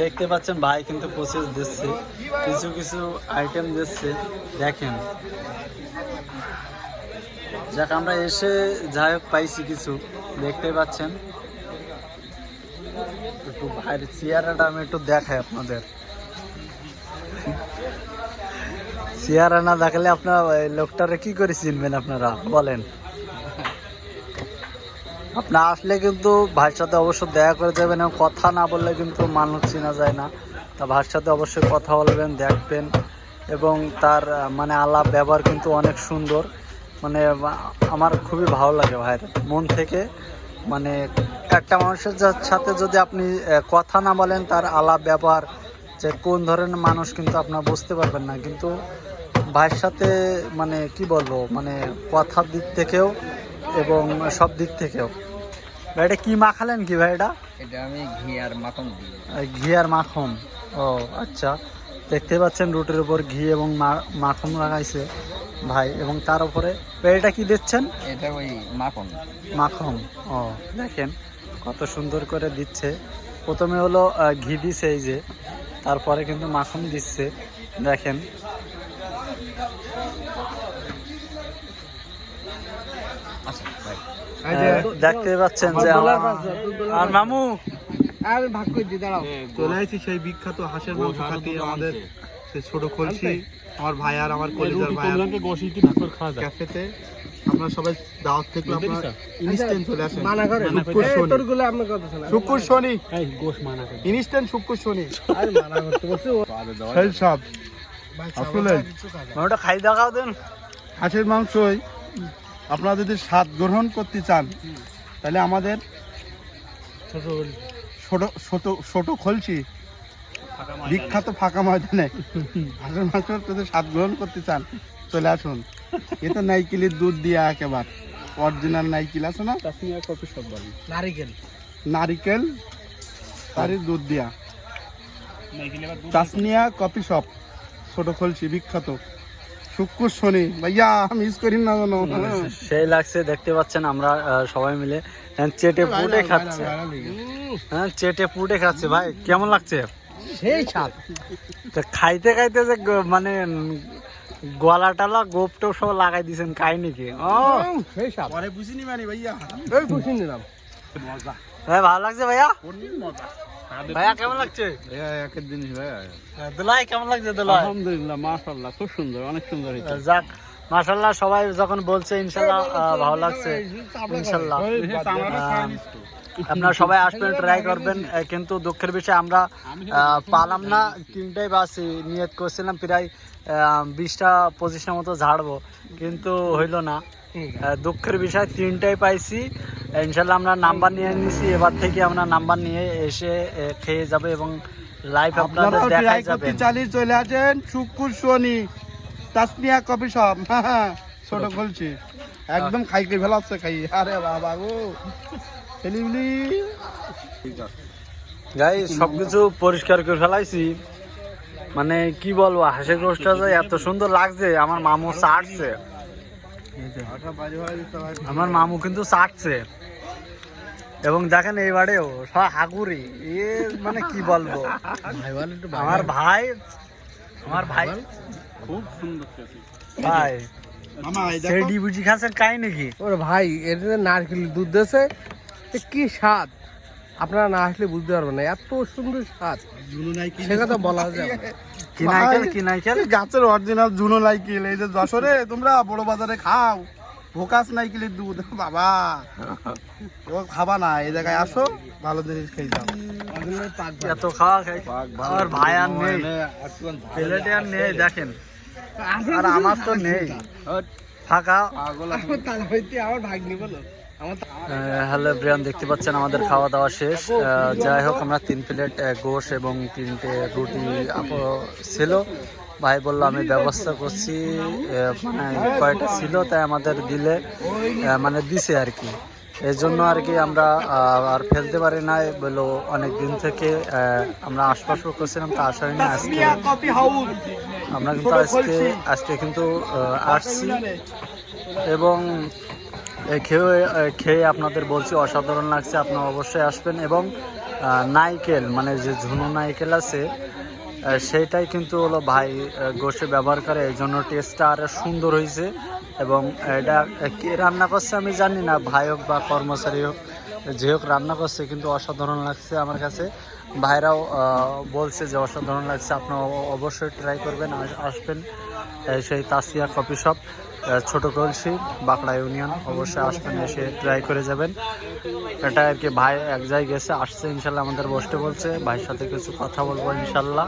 দেখতে পাচ্ছেন ভাই কিন্তু প্রসেস দিচ্ছে। কিছু কিছু আইটেম দিচ্ছে। দেখেন। যাক, আমরা এসে যাই হোক, পাইছি কিছু। দেখতে পাচ্ছেন। একটু ভাইয়ের চেয়ারাটা আমি একটু দেখাই আপনাদের। চেয়ারা না দেখালে আপনার লোকটারে কি করে চিনবেন আপনারা? বলেন। আপনার আসলে কিন্তু ভাইয়ের সাথে অবশ্যই দেখা করে যাবেন এবং কথা না বললে কিন্তু মানুষ চেনা যায় না। তা ভাইয়ের সাথে অবশ্যই কথা বলবেন, দেখবেন এবং তার মানে আলাপ ব্যবহার কিন্তু অনেক সুন্দর। মানে আমার খুবই ভালো লাগে ভাইয়ের মন থেকে। মানে একটা মানুষের সাথে যদি আপনি কথা না বলেন তার আলাপ ব্যবহার যে কোন ধরনের মানুষ কিন্তু আপনার বুঝতে পারবেন না। কিন্তু ভাইয়ের সাথে মানে কি বলব মানে কথার দিক থেকেও এবং সব দিক থেকেও। ভাই এটা কি মাখালেন কি ভাই এটা? এটা আমি ঘি আর মাখন ঘি আর মাখন। ও আচ্ছা। দেখতে পাচ্ছেন রুটির উপর ঘি এবং মাখন লাগাইছে ভাই এবং তার উপরে এটা কি দিচ্ছেন? এটা ওই মাখন। মাখন। ও দেখেন কত সুন্দর করে দিচ্ছে। প্রথমে হলো ঘি দিছে এই যে তারপরে কিন্তু মাখন দিচ্ছে। দেখেন। দেখতে পাচ্ছেন যে আর মামু? আর ভাগ করে দি দাঁড়াও। চলে সেই বিখ্যাত হাঁসের মাংস খাতে আমাদের সেই ছোট আমার ভাই আর আমার কলিজার ভাই ক্যাফেতে আপনারা সবাই দাওয়াত থেকে আপনারা ইনস্ট্যান্ট চলে আসেন। মানা করে। শুক্র শনি। তোরগুলো আমার কথা শোনা। শুক্র শনি। ইনস্ট্যান্ট শুক্র শনি। আর মানা করতে বলছি? ও সেই সব। আসলে। ওটা খাই দেখাও দেন। হাঁসের মাংসই। আপনারা যদি স্বাদ গ্রহণ করতে চান তাহলে আমাদের ছোট ছোট ছোট খলসি বিখ্যাত ফাঁকা ময়দানে। হাঁসের মাংস যদি স্বাদ গ্রহণ করতে চান চলে আসুন। এ তো নাইকেলের দুধ দিয়ে একেবারে। অরিজিনাল নাইকেল আছে না? নারিকেল। নারিকেল তারই দুধ দিয়া। তাসনিয়া কফি শপ ছোট খলসি বিখ্যাত। শুক্র শনি। ভাইয়া মিস করি না জানো সেই লাগছে দেখতে পাচ্ছেন আমরা সবাই মিলে। হ্যাঁ, চেটে পুটে খাচ্ছে। হ্যাঁ চেটে পুটে খাচ্ছে। ভাই কেমন লাগছে? সেই ছাপ। তো খাইতে খাইতে যে মানে উম, গলা টালা গোপ টোপ সব লাগাই দিয়েছেন খাই নাকি ও সেই ছাপ। পরে বুঝিনি মানে ভাইয়া। এই ভাই ভালো লাগছে ভাইয়া? ভাইয়া কেমন লাগছে একের জিনিস ভাইয়া আহ, কেমন লাগছে দুলাই আলহামদুলিল্লাহ মাশাআল্লাহ খুব সুন্দর অনেক সুন্দর হয়েছে যাক মাশাল্লাহ সবাই যখন বলছে ইনশাল্লাহ আহ, ভালো লাগছে ইনশাল্লাহ আপনারা সবাই আসবেন ট্রাই করবেন কিন্তু দুঃখের বিষয় আমরা পালাম না। তিনটাই বাস নিয়ত করছিলাম প্রায় বিশটা পঁচিশটা মতো ঝাড়বো কিন্তু হইল না। দুঃখের বিষয় তিনটাই পাইছি। ইনশাল্লাহ আমরা নাম্বার নিয়ে নিছি এবার থেকে আমরা নাম্বার নিয়ে এসে খেয়ে যাবে এবং লাইভ আপনাদের করতে যাবেন। চালিয়ে চলে আসেন শুক্র শনি তাসনিয়া কফি শপ। ছোট খলসি একদম খাইতে ভালো আছে খাই। আরে বাবা গো। সবকিছু পরিষ্কার করে ফেলাইছি। মানে কি বলব হাঁসের গোষ্ঠটা যে এত সুন্দর লাগছে আমার মামু চাটছে। আমার মামু কিন্তু চাটছে। এবং দেখেন এইবারেও সব হাগুরি এ মানে কি বলব? আমার ভাই আমার ভাই। খুব সুন্দর ভাই মামা এই দেখো। সেডি বুঝি খাচ্ছেন কাই নাকি ওর ভাই এটা নারকেল দুধ দিয়েছে এ কি স্বাদ? আপনারা না আসলে বুঝতে পারবেন না এত সুন্দর স্বাদ। সে কথা বলা নাইকেল গাছের অরিজিনাল জুনো নাইকেল এই যে যশোরে তোমরা বড় বাজারে খাও ভোকাস নাইকেলের দুধ বাবা। ও খাবা না এই জায়গায় আসো ভালো জিনিস খেয়ে যাও। এত খাওয়া খাই। আমার ভাই আর নেই। প্লেটে আর নেই দেখেন। আর আমার তো নেই। ফাঁকা আমার তালা হইতে আমার ভাগ্নি বলো। হ্যালো ব্রিয়ান দেখতে পাচ্ছেন আমাদের খাওয়া দাওয়া শেষ। যাই হোক, আমরা তিন প্লেট গোশ এবং তিনটে রুটি ছিল। ভাই বলল, আমি ব্যবস্থা করছি মানে কয়টা ছিল তাই আমাদের দিলে মানে দিছে আর কি। এই জন্য আর কি আমরা আর ফেলতে পারি না বলল, অনেক দিন থেকে আমরা আশপাশ করছিলাম, তা আসা হয়নি আজকে আমরা কিন্তু আজকে আজকে কিন্তু আসছি। এবং খেয়ে খেয়ে আপনাদের বলছি, অসাধারণ লাগছে, আপনারা অবশ্যই আসবেন। এবং নাইকেল মানে যে ঝুনো নাইকেল আছে সেইটাই কিন্তু হলো ভাই গোশে ব্যবহার করে, এই জন্য টেস্টটা আরও সুন্দর হয়েছে। এবং, এটা কে রান্না করছে আমি জানি না, ভাই হোক বা কর্মচারী হোক, যে হোক রান্না করছে, কিন্তু অসাধারণ লাগছে আমার কাছে। ভাইরাও বলছে যে অসাধারণ লাগছে, আপনারা অবশ্যই ট্রাই করবেন আসবেন সেই তাসিয়া কফি শপ। ছোট কলসি, বাঁকড়া ইউনিয়ন। অবশ্যই আসবেন এসে ট্রাই করে যাবেন। এটা আর কি ভাই এক জায়গায় গেছে, আসছে, ইনশাল্লাহ আমাদের বসতে বলছে। ভাইয়ের সাথে কিছু কথা বলব, ইনশাল্লাহ।